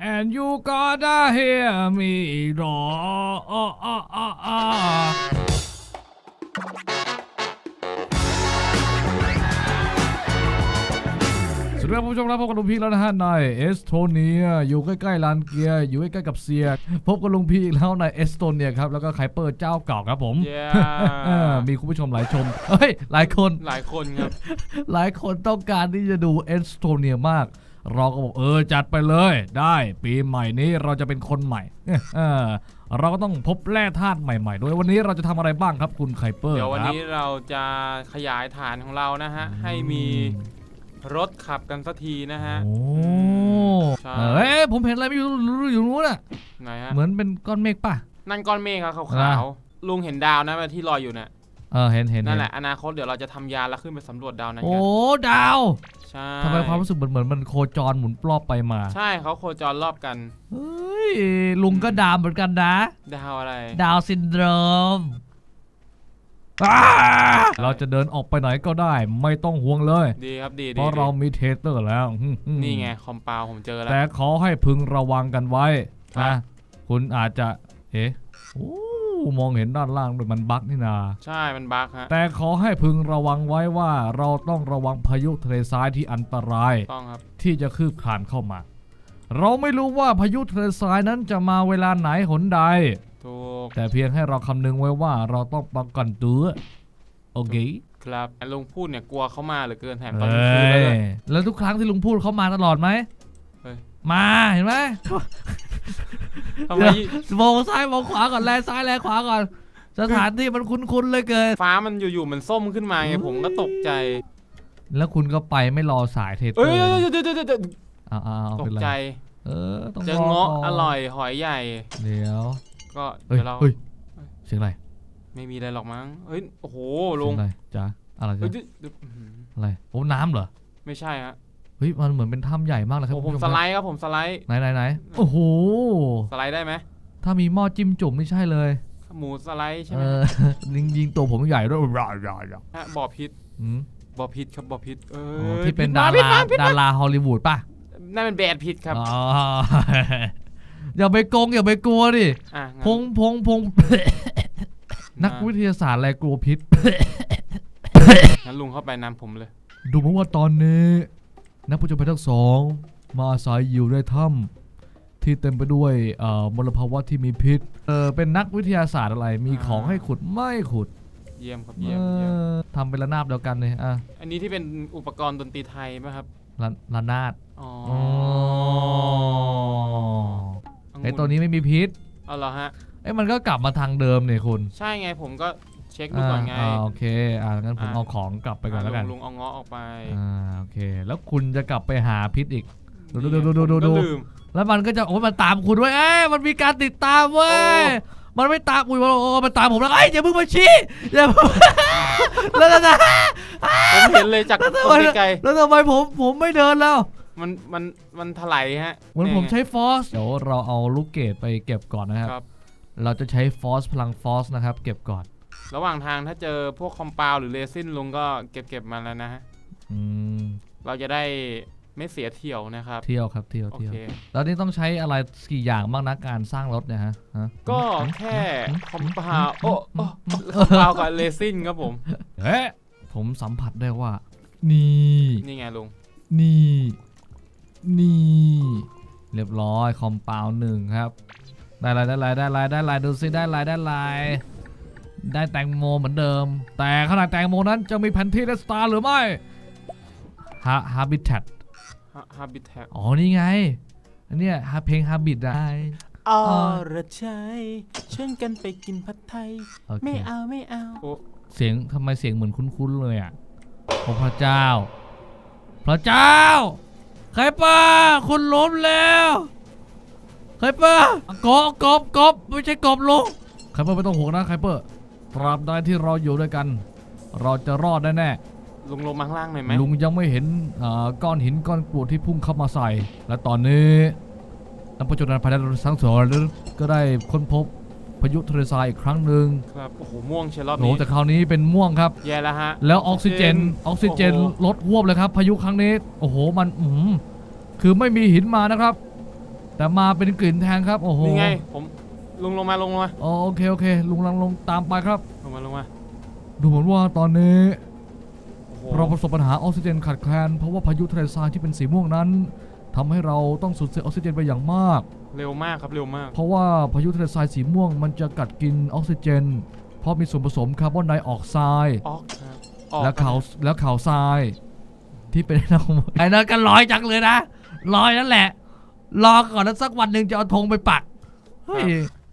and you gotta hear me roar อ้ออ้ออ้ออ้อสวัสดีครับผู้ชมครับพบกับลุงพีแล้วนะฮะในเอสโตเนียอยู่ใกล้ๆลานเกียร์อยู่ใกล้ๆกับเซียร์พบกับลุงพีอีกแล้วในเอสโตเนียครับแล้วก็ไคเปอร์เจ้าเก่าครับผมเย้เออมีคุณผู้ชมหลายชมเฮ้ยหลายคนหลายคนครับ หลายคนต้องการที่จะดูเอสโตเนียมาก เราก็บอกเออจัดไปเลยได้ ปีใหม่นี้เราจะเป็นคนใหม่เออเราก็ต้องพบแร่ธาตุใหม่ๆด้วยวันนี้เราจะทำอะไรบ้างครับคุณไคเปอร์เดี๋ยววันครับนี้เราจะขยายฐานของเรานะฮะ ให้มีรถขับกันสักทีนะฮะ โอ้ใช่ เอ้ยผมเห็นอะไรไม่รู้อยู่นู้นน่ะไหนฮะ เหมือนเป็นก้อนเมฆป่ะ นั่นก้อนเมฆครับขาอ่าวๆลุงเห็นดาวนะที่ลอยอยู่เนี่ย เออเห็นเห็นนั่นเห็แหละอนาคตเดี๋ยวเราจะทำยานแล้วขึ้นไปสำรวจดาวนั้นโอ้กันดาวใช่ทำไมความรู้สึกเหมือนเหมือนมันโคจรหมุนรอบไปมาใช่เขาโคจรรอบกัน เฮ้ยลุงก็ดาวเหมือนกันนะ ดาวอะไร ดาวซินโดรมอ้าเราจะเดินออกไปไหนก็ได้ ไม่ต้องห่วงเลย ดีครับดีเพดีราะเราดีมีเทเตอร์แล้วหึ่มนี่ไงคอมเปาผมเจอแล้ว แต่ขอให้พึงระวังกันไว้ครันะบคุณอาจจะ เอ๊ะโอ้ มองเห็นด้านล่างด้วยมันบั๊กนี่นา ใช่มันบั๊กฮะแต่ขอให้พึงระวังไว้ว่าเราต้องระวังพายุทะเลทรายที่อันตราย ต้องครับ ที่จะคืบคลานเข้ามา เราไม่รู้ว่าพายุทะเลทรายนั้นจะมาเวลาไหนหนใด ถูก แต่เพียงให้เราคำนึงไว้ว่าเราต้องป้องกันตัวโอเคครับลุงพูดเนี่ยกลัวเขามาเหลือเกินแถมตเออนกลางคืนแล้ว้ด้วยยแล้วทุกครั้งที่ลุงพูดเขามาตลอดไหมเฮ้ย มาเห็นไหม ทำไมเดี๋ยวมองซ้ายมองขวาก่อนแลซ้ายแลขวาก่อน สถานที่มันคุ้นๆเหลยเกินฟ้ามันอยู่ๆมันส้มขึ้นมาไงผมก็ตกใจแล้วคุณก็ไปไม่รอสายเทเตอเอ้ยร์เดี๋ยวเดี๋ยวเดี๋ยวเดี๋ยวเอ้าวอ้าวตเป็กนไรใจเออต้องเจอรเงาะก่นอร่อยหอยใหญ่ เดี๋ยวก็เฮ้ยเดี๋ยวเราเฮ้ยเสียงอะไรไม่มีอะไรหรอกมั้งเฮ้ยโอ้โหเสีลุยงงอะไรจ้าอะไรเฮ้ยจ๊ะเดี๋ยวอื้อหืออะไรโอ้น้ำเหรอไม่ใช่ฮะ เฮ้ยมันเหมือนเป็นถ้ำใหญ่มากเลยครับโอ้ผคุณมผู้ชสครับไลด์ครับผมสไลด์ ไหนไหนไหนโอ้โหสไลด์ได้ไหมถ้ามีหม้อจิ้มจุ่มไม่ใช่เลยหมูสไลด์ใช่เอไหมอยิงยิงตัวผมใหญ่ด้วยรายรายฮะบ่อพิษอืมบ่อพิษครับบ่อพิษเออ๋ออที่เป็นพิษดามาพิษรามาพิษดาราฮอลลีวูดป่ะนั่นเป็นแบดพิษครับอ๋อ อย่าไปโกงอย่าไปกลัวดิอะพงพงพง นักวิทยาศาสตร์อะไรกลัวพิษ งั้นลุงเข้าไปนำผมเลย ดูเหมือนว่าตอนนี้ นักผจญภัยทั้งสอง มาอาศัยอยู่ในถ้ำที่เต็มไปด้วยเอ่อมลภาวะที่มีพิษ เออเป็นนักวิทยาศาสตร์อะไร มีของให้ขุดไม่ขุด เยี่ยมครับเอเยี่ยมเยี่ยมอทำเป็นระนาบเดียวกันเลยอะ อันนี้ที่เป็นอุปกรณ์ดนตรีไทยป่ะครับระระนาดอ๋ออ๋อองุ่ไอตัวนี้ไม่มีพิษเอาเหรอฮะไอ้ยมันก็กลับมาทางเดิมเนี่ยคุณ ใช่ไงผมก็ เช็คดูก่อนไงอ่าโอเคอ่างั้นผมอ่าเอาของกลับไปก่อนแล้วกันลุงลุงเอาเงาะออกไปอ่าโอเค แล้วคุณจะกลับไปหาพิษอีก ดูดูนี่ไงดูดูดูผมก็ดูลืม แล้วมันก็จะโอ้ยมันตามคุณไว้ยเอ้ยมันมีการติดตามเว้ยโอ้ มันไม่ตามอุ้ยมันโอ้มันตามผมแล้วเอ้ยอย่าเพิ่งมาชี้อย่าเพิ่ง แล้วนะผมเห็นเลยจากตรงไกลแล้วทำไมผมผมไม่เดินแล้ว ๆมันมันมันถลายฮะเหมือนผมยไงใช้ฟอสเดี๋ยวเราเอาลูกเกดไปเก็บก่อนนะครับ ครับ เราจะใช้ฟอสพลังฟอสนะครับ เก็บก่อน ระหว่างทางถ้าเจอพวกคอมเปาหรือเรซินลุงก็เก็บเก็บมาแล้วนะฮะอืมเราจะได้ไม่เสียเที่ยวนะครับ เที่ยวครับเที่ยวโอเที่ยวเค แล้วนี่ต้องใช้อะไรกี่อย่างบ้างนะการสร้างรถเนี่ยฮะฮะ ก็แค่คอมเปาโอ้โอ้คอมเปากับเรซินครับผมเอ๊ะผมสัมผัสได้ว่า นี่ นี่ไงลุง นี่ นี่ เรียบร้อยคอมเปาหนึ่งครับ ได้ลายได้ลายได้ลายได้ลายดูซิได้ลายได้ลาย ได้แตงโมเหมือนเดิม แต่ขนาดแตงโมนั้นจะมีแผนที่และสตาร์หรือไม่ฮะฮาบิทฮาบิแท็กอ๋อ นี่ไงอันเนี้ยฮะเพลงฮาบิทได้อรชัยชวนกันไปกินผัดไทย โอเค ไม่เอาไม่เอาโอ้เสียงทำไมเสียงเหมือนคุ้นๆเลยอะโอ้พระเจ้า พระเจ้าใครป้าคุณล้มแล้วใครป้ากบกบกบไม่ใช่กบลุงใครเปอร์ไม่ต้องห่วงนะใครเปอร์ ตราบใดที่เราอยู่ด้วยกัน เราจะรอดแน่ลุงลงมาข้างล่างหน่อยไหมๆลุงยังไม่เห็นเอ่อก้อนหินก้อนกรวดที่พุ่งเข้ามาใส่ และตอนนี้นักผจญภัยทั้งสองก็ได้ค้นพบพายุทะเลทรายอีกครั้งหนึ่งครับโอ้โหม่วงเชยรอบโหนี้แต่คราวนี้เป็นม่วงครับ แย่แล้วฮะ แล้วออกซิเจนออกซิเจนโอ้โห ลดหวบเลยครับ พายุครั้งนี้ โอ้โหมันอืมคือไม่มีหินมานะครับ แต่มาเป็นกลิ่นแทนครับ โอ้โหนี่ไงผม ลุงลงมาลงมาอ๋อโอเคโอเค ลุงลังลงตามไปครับ ลงมาลงมาดูเหมือนว่าตอนนี้ โอ้โหเราประสบปัญหาออกซิเจนขาดแคลนเพราะว่าพายุทะเลทรายที่เป็นสีม่วงนั้นทำให้เราต้องสูญเสียออกซิเจนไปอย่างมาก เร็วมากครับเร็วมาก เพราะว่าพายุทะเลทรายสีม่วงมันจะกัดกินออกซิเจน เพราะมีส่วนผสมคาร์บอนไดออกไซด์ออกครับออกและครัข่าวบแล้วข่าวทราย ที่เป็นไอ้นั่นไอ้นั่นก็ลอยจังเลยนะลอยนั่นแหละ รอก่อนแล้วสักวันหนึ่งจะเอาธงไปปักเฮ้ย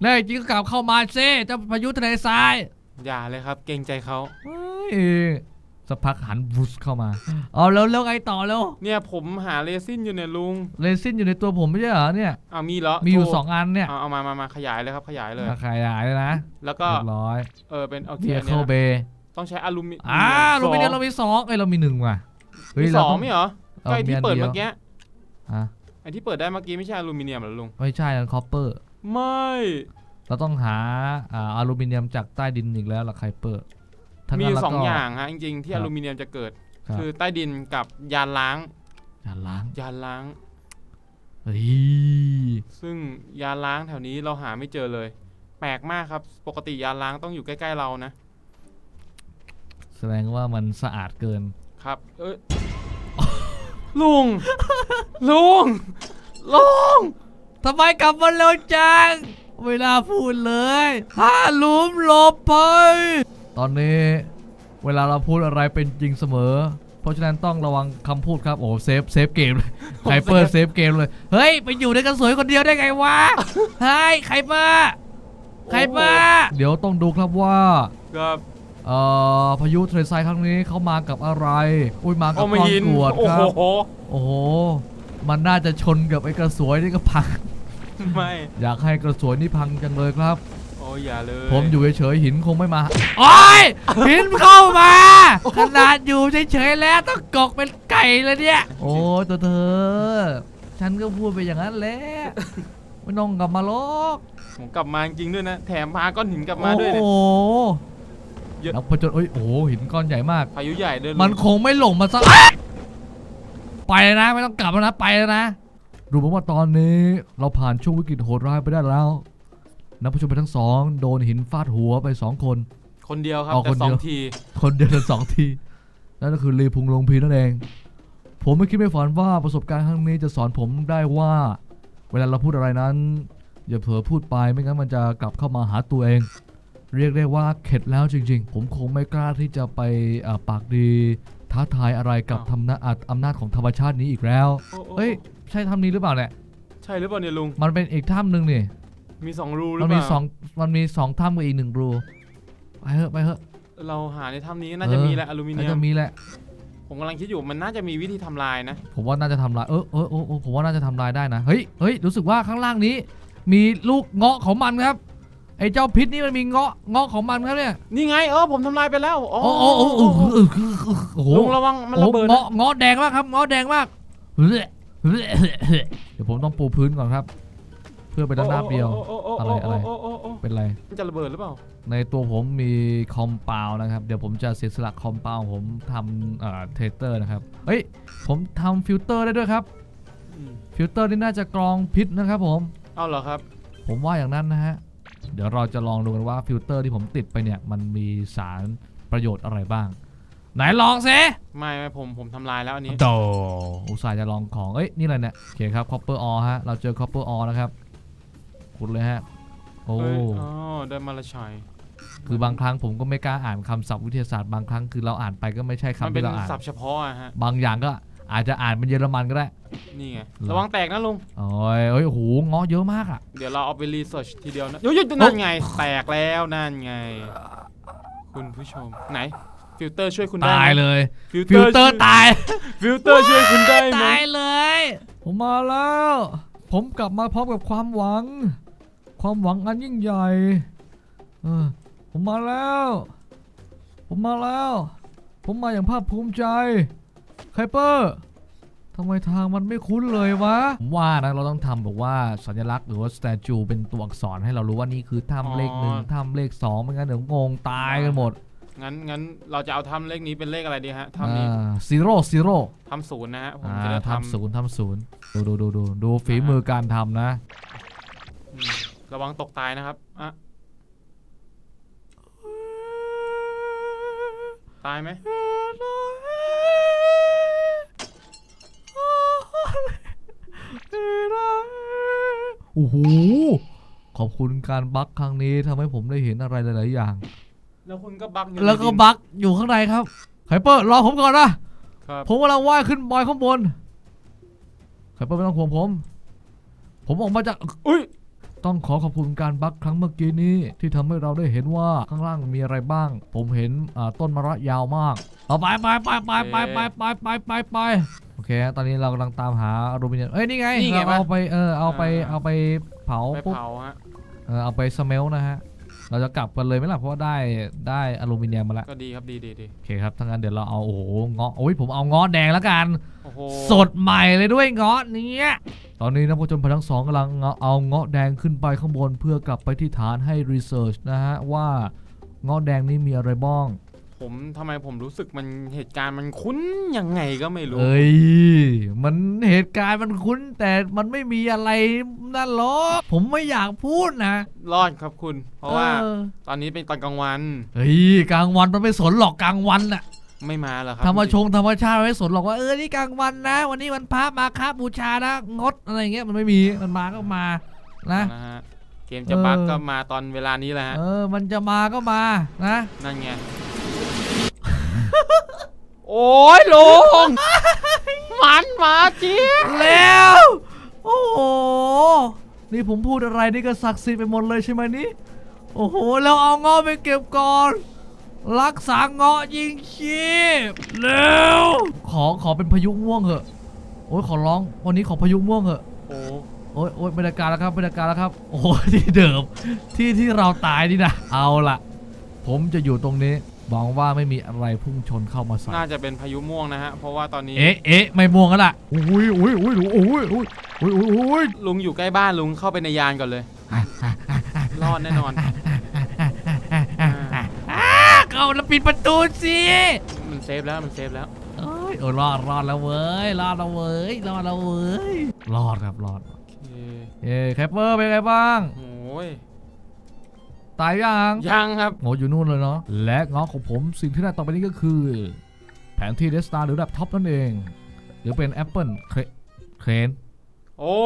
แล้วจริงก็กลับเข้ามาเซ่เจ้าพายุทะเลทรายอย่าเลยครับ เกรงใจเขาเฮ้ยสักพักหันวุสเข้ามาเอาแล้วแล้วไงต่อแล้วเนี่ยผมหาเรซินอยู่เนี่ยลุงเรซินอยู่ในตัวผมไม่ใช่เหรอเนี่ยอ้าวมีเหรอมีอยู่โสองอันเนี่ยเอาเอามามามาขยายเลยครับขยายเลยขยายเลยนะแล้วก็เรียบร้อยเออเป็นโอเคเทียอันเคิเนี้ลยเบนะย์ต้องใช้อลูมิอ่าเรามีเดียวเรามีสองเอ้ยเรามีหนึ่งว่ะเฮ้ยมีเราสองต้องไม่เหรอเอาก็ไอที่มีอันเปิดเดียวเมื่อกี้ฮะไอที่เปิดได้เมื่อกี้ไม่ใช่อลูมิเนียมเหรอลุงไม่ใช่อันคอปเปอร์ ไม่ เราต้องหาอ่าอลูมิเนียมจากใต้ดินอีกแล้วล่ะไคเปอร์ทั้มีนั้นอยู่แล้วสองก็ อย่างฮะจริงๆที่ครัอบลูมิเนียมจะเกิด ครับ คือใต้ดินกับยานล้างอย่าล้างยานล้าง เฮ้ยซึ่งยานล้างแถวนี้เราหาไม่เจอเลย แปลกมากครับ ปกติยานล้างต้องอยู่ใกล้ๆเรานะแสดงว่ามันสะอาดเกิน ครับ เอ้ยลุงลุงลุง ทำไมกลับมาเร็วจังไม่น่าพูดเลยห้าหลุมหลบไป ตอนนี้ เวลาเราพูดอะไรเป็นจริงเสมอ เพราะฉะนั้นต้องระวังคำพูดครับ โอ้เซฟเซฟเกมเลยผมไคเปอร์เซฟเกมเลย เฮ้ย ไปอยู่ในกระสวยคนเดียวได้ไงวะเฮ้ยไคเปอร์ไคเปอร์เดี๋ยวต้องดูครับว่าครับเอ่อพายุทะเลทรายครั้งนี้เขามากับอะไร อุ้ยมากับโอ้ไม่ก้อนยินกรวดโอ้ครับโหโอ้โห มันน่าจะชนกับไอ้กระสวยนี่ก็พัง ไม่ อยากให้กระสวยนี่พังจังเลยครับ โอ้ยอย่าเลยผมอยู่เฉยๆหินคงไม่มา โอ้ยหินเข้ามา ขนาดอยู่เฉยๆแล้วต้องกอกเป็นไก่เลยเนี่ย โอ้ยตัวเธอ ฉันก็พูดไปอย่างนั้นแหละไม่ต้องกลับมาหรอกผมกลับมาจริงๆด้วยนะ แถมพาก้อนหินกลับมาด้วยโอ้เนี่ยโหเยอะ นักผจญเอ้ยโอ้โหหินก้อนใหญ่มาก พายุใหญ่ด้วยลุงมันคงไม่หลงมาสัก ไปเลยนะไม่ต้องกลับแล้วนะไปแล้วนะ ดูเหมือนว่าตอนนี้เราผ่านช่วงวิกฤตโหดร้ายไปได้แล้ว นักผู้ชมไปทั้งสองโดนหินฟาดหัวไปสองคน คนเดียวครับเอาแต่คนสอเดีงยว ที คนเดียวกันสองที นั่นก็คือลีพุงลงพีนั่นเอง ผมไม่คิดไม่ฝันว่าประสบการณ์ครั้งนี้จะสอนผมได้ว่า เวลาเราพูดอะไรนั้น อย่าเผลอพูดไปไม่งั้นมันจะกลับเข้ามาหาตัวเอง เรียกได้ว่าเข็ดแล้วจริง ๆ ผมคงไม่กล้าที่จะไปอ่าปากดี ท้าทายอะไรกับทำนาจอำนาจของธรรมชาตินี้อีกแล้ว โอ้โอ้เฮ้ย ใช่ถ้ำนี้หรือเปล่าเนี่ยใช่หรือเปล่าเนี่ยลุง มันเป็นอีกถ้ำหนึ่งนี่มีสองรูหรือมันเปมีล่าสองมันมีสองถ้ำกับอีกหนึ่งรูไปเถอะไปเถอะ เราหาในถ้ำนี้น่าจะมีแหละอลูมิเนีน่ายจะมมีแหละ ผมกำลังคิดอยู่มันน่าจะมีวิธีทำลายนะ ผมว่าน่าจะทำลายเออเออเออเออผมว่าน่าจะทำลายได้นะ เฮ้ยเฮ้ยรู้สึกว่าข้างล่างนี้ มีลูกเงาะของมันครับ ไอ้เจ้าพิษนี่มันมีเงาะเงาะของมันครับเนี่ยนี่ไงเออผมทำลายไปแล้วโอ้โอ้โอ้โอ้โอ้โอ้โอ้โอ้โหลุงระวังมันโอ้ระเบิดนะเงาะเงาะแดงมากครับเงาะแดงมากเฮ้ย เดี๋ยวผมต้องปูพื้นก่อนครับ เพื่อไปด้านหน้าเดียว อะไรอะไร เป็นไร มันจะระเบิดหรือเปล่า ในตัวผมมีคอมเปาวนะครับ เดี๋ยวผมจะเสียสละคอมเปาวผมทำเอ่อเทเตอร์นะครับ เฮ้ย ผมทำฟิลเตอร์ได้ด้วยครับ ฟิลเตอร์นี่น่าจะกรองพิษนะครับผม เอาเหรอครับ ผมว่าอย่างนั้นนะฮะ เดี๋ยวเราจะลองดูกันว่าฟิลเตอร์ที่ผมติดไปเนี่ยมันมีสารประโยชน์อะไรบ้าง ไหนลองสิไม่ไม่ผมผมทำลายแล้วอันนี้โดอุตส่าห์จะลองของ เอ้ย นี่อะไรเนี่ยโอเคครับ copper ore ฮะ เราเจอ copper ore นะครับ ขุดเลยฮะ โอ้เฮ้ยอ๋อได้มาละชัยคือบางครั้งผมก็ไม่กล้าอ่านคำศัพท์วิทยาศาสตร์บางครั้งคือเราอ่านไปก็ไม่ใช่มันคำเป็นที่เราอ่าน ศัพท์เฉพาะอะฮะ บางอย่างก็อาจจะอ่านเป็นเยอรมันก็ได้ นี่ไงหรอระวังแตกนะลุง โอ้ยเอ้ยโอ้โหเงาะเยอะมากอะ เดี๋ยวเราเอาไปรีเสิร์ชทีเดียวนะยุยนั่นไง แตกแล้วนั่นไง คุณผู้ชมไหน ฟิลเตอร์ช่วยคุณได้ตายไหมเลยฟิลฟิลเตอร์ตายฟิลเตอร์ช่วยคุณได้ไหมตายเลย ผมมาแล้ว ผมกลับมาพร้อมกับความหวัง ความหวังอันยิ่งใหญ่เออผมมาแล้ว ผมมาแล้ว ผมมาอย่างภาคภูมิใจไคเปอร์ทำไมทางมันไม่คุ้นเลยวะผมว่านะเราต้องทำแบบว่าสัญลักษณ์หรือว่าสแตจูเป็นตัวอักษรให้เรารู้ว่านี่คือถ้ำเลขหนึ่งถ้ำเลขสองไม่งั้นเดี๋ยวงงตายกันหมด งั้นงั้นเราจะเอาทำเลขนี้เป็นเลขอะไรดีฮะทำนี้ซีโร่ซีโร่ทำศูนย์นะฮะผมอ่าจะได้ททำศูนย์ทำศูนย์ดูดูดูดูดูฝีมือการทำนะำอืมระวังตกตายนะครับอะตายไหมโอ้โหขอบคุณการบั๊กครั้งนี้ทำให้ผมได้เห็นอะไรหลาย ๆ อย่าง แล้วคุณก็บักอยู่แล้วก็ในดินบั๊กอยู่ข้างในครับไคเปอร์รอผมก่อนนะ ครับผมกำลังว่ายขึ้นบอยข้างบนไคเปอร์ไม่ต้องห่วงผม ผมออกมาจาก อุ้ยต้องขอขอบคุณการบั๊กครั้งเมื่อกี้นี้ ที่ทำให้เราได้เห็นว่าข้างล่างมีอะไรบ้าง ผมเห็นอ่าต้นมะระยาวมากเอาไปไปไปไปไปไปไปไปไปไปโอเคตอนนี้เรากำลังตามหาอลูมิเนียมเอ้ยนี่ไงนี่ไงเราเอาไปเออเอาไปอ่าเอาไปเผาไปปุ๊บเผาฮะ เออเอาไปสเมลนะฮะ เราจะกลับกันเลยไหมล่ะเพราะว่าได้ได้อลูมิเนียมมาแล้วก็ดีครับดีดีดีโอเคครับถ้างั้นเดี๋ยวเราเอาโอ้โหเงาะโอ้ยผมเอาเงาะแดงแล้วกัน โอ้โหสดใหม่เลยด้วยเงาะเนี้ย ตอนนี้นักผจญภัยทั้งสองกำลังเอาเงาะแดงขึ้นไปข้างบนเพื่อกลับไปที่ฐานให้รีเสิร์ชนะฮะว่าเงาะแดงนี้มีอะไรบ้าง ผมทำไมผมรู้สึกมันเหตุการณ์มันคุ้นยังไงก็ไม่รู้ เอ้ย มันเหตุการณ์มันคุ้นแต่มันไม่มีอะไรนั่นหรอกผมไม่อยากพูดนะรอดครับคุณ เพราะว่าออตอนนี้เป็นตอนกลางวันเฮ้ยกลางวันมันไม่สนหรอกกลางวันน่ะ ไม่มาเหรอครับธรรมชงธรรมชาติไม่สนหรอกว่าเออนี่กลางวันนะ วันนี้วันพระมาค้าบูชานะงดอะไรอย่างเงี้ยมันไม่มีมันมาก็มานะ นะฮะเกมจะบั๊กก็มาตอนเวลานี้แหละฮะเออมันจะมาก็มานะ นั่นไง โอ้ยลุงมันมาจริงแล้ว โอ้โห นี่ผมพูดอะไรนี่ก็ศักดิ์สิทธิ์ไปหมดเลยใช่ไหมนี่ โอ้โห แล้วเอาเงาะไปเก็บก่อน รักษาเงาะยิงชีพเร็ว ขอขอเป็นพายุม่วงเหอะ โอ้ยขอร้อง วันนี้ขอพายุม่วงเหอะ โอ้โอ้ยโอ้ยบรรยากาศแล้วครับบรรยากาศแล้วครับ โอ้โหที่เดิม ที่ที่เราตายนี่นะ เอาละผมจะอยู่ตรงนี้ หวังว่าไม่มีอะไรพุ่งชนเข้ามาใส่น่าจะเป็นพายุม่วงนะฮะ เพราะว่าตอนนี้ เอ๊ะเอ๊ะไม่ม่วงกันล่ะอุ้ยอุ้ยอุ้ยอุ้ยอุ้ยอุ้ยอุ้ยอุ้ยลุงอยู่ใกล้บ้านลุงเข้าไปในยานก่อนเลย รอดแน่นอนอ้าเข้าแล้วปิดประตูสิมันเซฟแล้วมันเซฟแล้วเอ้ยโอ้รอดรอดแล้วเว้ยรอดแล้วเว้ยรอดแล้วเว้ยรอดครับรอดโอเคเอ้แคปเปอร์เป็นไงบ้างโอ้ย ตายยังยังครับโง่อยู่นู่นเลยเนาะและเงาะของผมสิ่งที่ได้ต่อไปนี้ก็คือ แผนที่เดสตาหรือระดับท็อปนั่นเอง หรือเป็นแอปเปิลเครนโอ้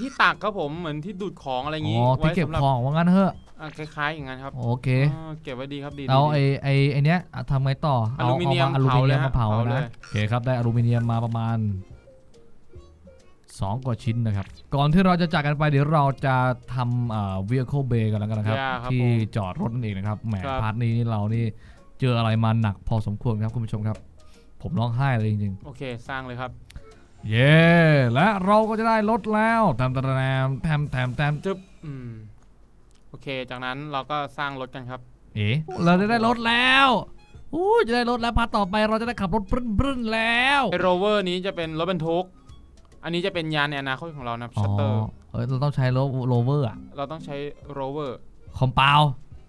ที่ตักครับผมเหมือนที่ดูดของอะไรอย่างอ๋งี้อที่เก็บไว้สำหรับของว่างั้นเถอะอะคล้ายๆอย่างนั้นครับ โอเคอ๋อเก็บไว้ดีครับดีเอาดีไอไอไอเนี้ยอะทำไงต่ออลูมิเนียมอาอลูมิเนียมมาเผาเผาเลยฮะนะเผาเลยโอเคครับได้อลูมิเนียมมาประมาณ 2 กว่าชิ้นนะครับ ก่อนที่เราจะจากกันไปเดี๋ยวเราจะทำอ่า vehicle bay กันแล้วกันนะครับย่าครับที่ผมจอดรถนั่นเองนะครับแหมครับ พาร์ทนี้นี่เรานี่เจออะไรมาหนักพอสมควรครับคุณผู้ชมครับ ผมร้องไห้เลยจริงๆโอเคสร้างเลยครับเย้และเราก็จะได้รถแล้วแทมแทมแทมแทมแทมจึ๊บอืมโอเค จากนั้นเราก็สร้างรถกันครับ เอ๋เราจะได้รถแล้วอู้จะได้รถแล้วพาร์ทต่อไปเราจะได้ขับรถปรึ้นปรึ้นแล้ว ไอโรเวอร์นี้จะเป็นรถบรรทุก อันนี้จะเป็นยานในอนาคตของเรานะครับอ๋อชัตเตอร์เออเราต้องใช้โลโรเวอร์อะเราต้องใช้โรเวอร์คอมเปา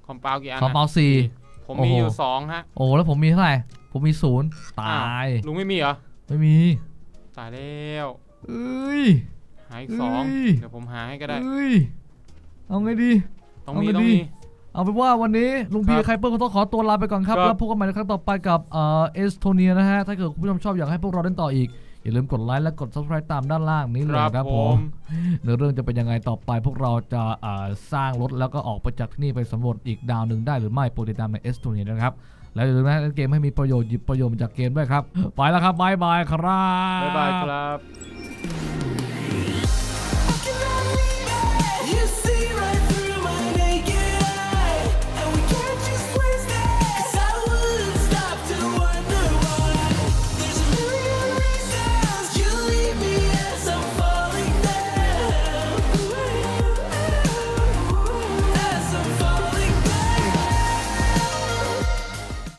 คอมเปาวกี่อันคอมเปานะสี่ผมมีอยู่โอ้โหสองฮะ โอ้แล้วผมมีเท่าไหร่ ผมมีศูนย์ตายอ้วลุงไม่มีเหรอ ไม่มี ตายแล้วเอ้ยหาอีกสองเอ้ยเดี๋ยวผมหาให้ก็ได้เอ้ยเอาไงดีต้องมีเอาไปต้องดิมีเอาเป็นว่าวันนี้ลุงพีครับไคเปอร์คงต้องขอตัวลาไปก่อนครับครับ แล้วพบกันใหม่ในครั้งต่อไปกับเอ่อเอสโทเนียนะฮะ ถ้าเกิดคุณผู้ชมชอบอยากให้พวกเราเล่นต่ออีก อย่าลืมกดไลค์และกด subscribe ตามด้านล่างนี้เลยครับผมเนื้อเรื่องจะเป็นยังไงต่อไปพวกเราจะเอ่อสร้างรถแล้วก็ออกไปจากที่นี่ไปสำรวจอีกดาวหนึ่งได้หรือไม่โปรดติดตามในเอสโทเนียนะครับ แล้วอย่าลืมนะเล่นเกมให้มีประโยชน์หยิบประโยชน์มาจากเกมด้วยครับ ไปแล้วครับบายบายครับบ๊ายบายครับ